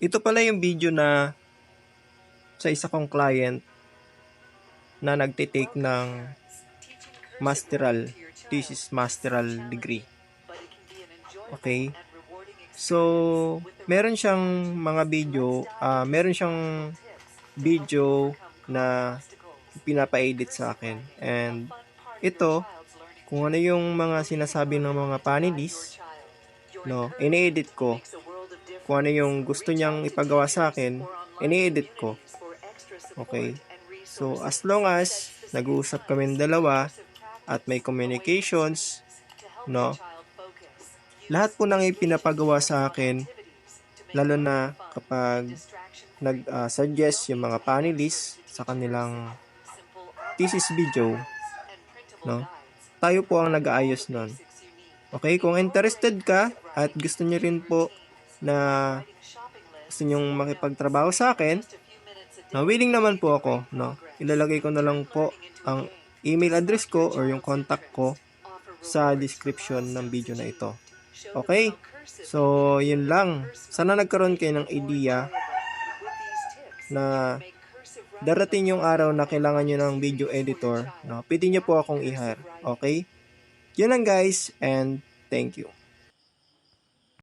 ito pala yung video na sa isa kong client na nagtitake ng masteral, thesis masteral degree. Okay? So, meron siyang mga video, ah meron siyang video na pinapa-edit sa akin. And ito, kung ano yung mga sinasabi ng mga panelists, no, ini-edit ko. Kung ano yung gusto niyang ipagawa sa akin, ini-edit ko. Okay? So, as long as nag-uusap kami dalawa at may communications, no, lahat po nang ipinapagawa sa akin, lalo na kapag nag-suggest yung mga panelists sa kanilang thesis video, no, tayo po ang nag-aayos nun. Okay, kung interested ka at gusto niyo rin po na gusto nyong makipagtrabaho sa akin, na willing naman po ako, no? Ilalagay ko na lang po ang email address ko or yung contact ko sa description ng video na ito. Okay? So, yun lang. Sana nagkaroon kayo ng idea na darating yung araw na kailangan nyo ng video editor, no? Pwede nyo po akong i-hire. Okay? Yun lang guys, and thank you.